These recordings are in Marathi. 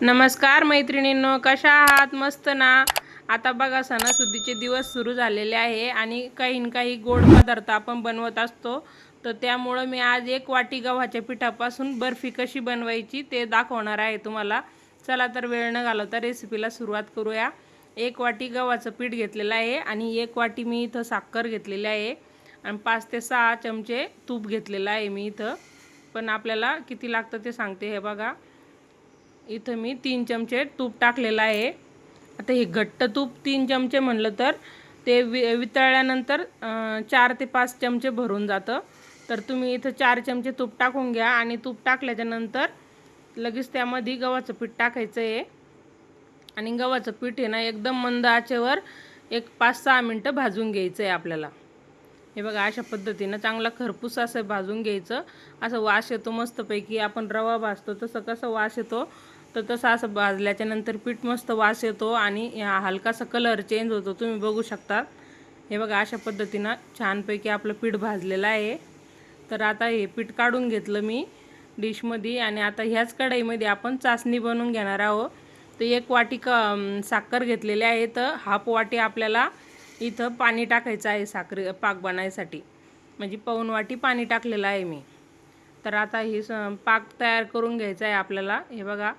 नमस्कार मैत्रिणींनो कशा आहात? मस्त ना? आता बघा सणासुदीचे दिवस सुरू झालेले आहे आणि काही न काही गोड पदार्थ आपण बनवत असतो. तर त्यामुळं मी आज एक वाटी गव्हाच्या पिठापासून बर्फी कशी बनवायची ते दाखवणार आहे तुम्हाला. चला तर वेळ न घालवता रेसिपीला सुरुवात करूया. एक वाटी गव्हाचं पीठ घेतलेलं आहे आणि एक वाटी मी इथं साखर घेतलेली आहे. आणि पाच ते सहा चमचे तूप घेतलेलं आहे मी इथं. पण आपल्याला किती लागतं ते सांगते हे बघा. इथं मी तीन चमचे तूप टाकलेलं आहे. आता हे घट्ट तूप तीन चमचे म्हणलं तर ते वि वितळल्यानंतर चार ते पाच चमचे भरून जातं. तर तुम्ही इथं चार चमचे तूप टाकून घ्या आणि तूप टाकल्याच्या नंतर लगेच त्यामध्ये गव्हाचं पीठ टाकायचं आहे. आणि गव्हाचं पीठ आहे ना एकदम मंद आचेवर एक पाच सहा मिनटं भाजून घ्यायचं आहे आपल्याला. हे बघा अशा पद्धतीनं चांगला खरपूस असं भाजून घ्यायचं. असं वास येतो मस्तपैकी. आपण रवा भाजतो तसं कसं वास येतो तर तसं असं भाजल्याच्या नंतर पीठ मस्त वास येतो आणि हलकासा कलर चेंज होतो. तुम्ही बघू शकता. हे बघा अशा पद्धतीनं छानपैकी आपलं पीठ भाजलेलं आहे. तर आता हे पीठ काढून घेतलं मी डिशमध्ये आणि आता ह्याच कढईमध्ये आपण चाचणी बनवून घेणार आहोत. तर एक वाटी क साखर घेतलेली आहे. तर हाफ वाटी आपल्याला इथं पाणी टाकायचं आहे साखरे पाक बनायसाठी. म्हणजे पाऊन वाटी पाणी टाकलेलं आहे मी. तर आता हे स पाक तयार करून घ्यायचा आहे आपल्याला. हे बघा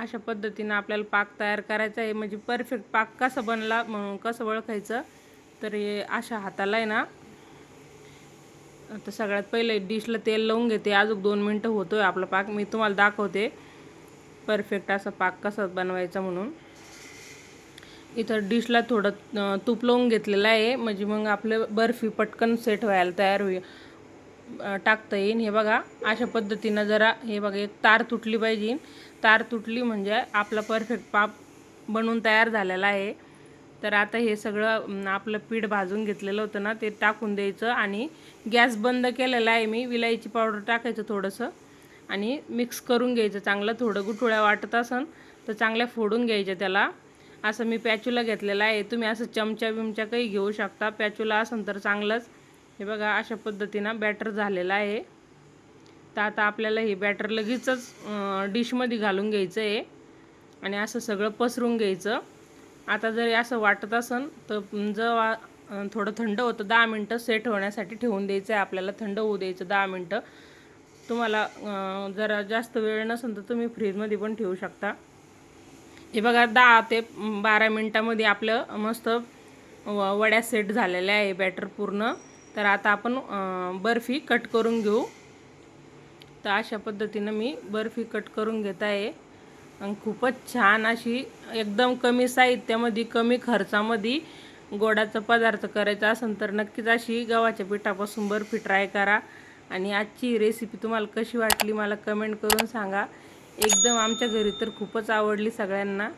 अशा पद्धतीनं आपल्याला पाक तयार करायचा आहे. म्हणजे परफेक्ट पाक कसा बनला म्हणून कसं ओळखायचं तर हे अशा हाताला आहे ना. आता सगळ्यात पहिले डिशला तेल लावून घेते. अजून दोन मिनटं होतो आहे आपला पाक. मी तुम्हाला दाखवते. परफेक्ट असा पाक कसा बनवायचा म्हणून. इथं डिशला थोडं तूप लावून घेतलेलं आहे. म्हणजे मग आपलं बर्फी पटकन सेट व्हायला तयार होईल. टाकता येईन. हे बघा अशा पद्धतीनं जरा हे बघा एक तार तुटली पाहिजे. तार तुटली म्हणजे आपला परफेक्ट पाप बनवून तयार झालेला आहे. तर आता हे सगळं आपलं पीठ भाजून घेतलेलं होतं ना ते टाकून द्यायचं आणि गॅस बंद केलेला आहे मी. विलायची पावडर टाकायचं थोडंसं आणि मिक्स करून घ्यायचं. चांगलं थोडं गुठुळ्या वाटत असन तर चांगल्या फोडून घ्यायच्या त्याला. असं मी पॅचूला घेतलेला आहे. तुम्ही असं चमचा बिमचा काही घेऊ शकता. पॅचूला असेल तर चांगलंच. हे बघा अशा पद्धतीनं बॅटर झालेलं आहे. तर आता आपल्याला हे बॅटर लगेचच डिशमध्ये घालून घ्यायचं आहे आणि असं सगळं पसरून घ्यायचं. आता जरी असं वाटत असन तर जेव्हा थोडं थंड होतं दहा मिनटं सेट होण्यासाठी ठेवून द्यायचं आहे आपल्याला थंड होऊ द्यायचं दहा मिनटं. तुम्हाला जरा जास्त वेळ नसेल तर तुम्ही फ्रीजमध्ये पण ठेवू शकता. हे बघा दहा ते बारा मिनटामध्ये आपलं मस्त व- वड्या सेट झालेल्या आहे बॅटर पूर्ण. तर आता आपण बर्फी कट करून घेऊ. तर अशा पद्धतीनं मी बर्फी कट करून घेत आहे. आणि खूपच छान अशी एकदम कमी साहित्यामध्ये कमी खर्चामध्ये गोडाचा पदार्थ करायचा असेल तर नक्कीच अशी गव्हाच्या पिठापासून बर्फी ट्राय करा. आणि आजची रेसिपी तुम्हाला कशी वाटली मला कमेंट करून सांगा. एकदम आमच्या घरी तर खूपच आवडली सगळ्यांना.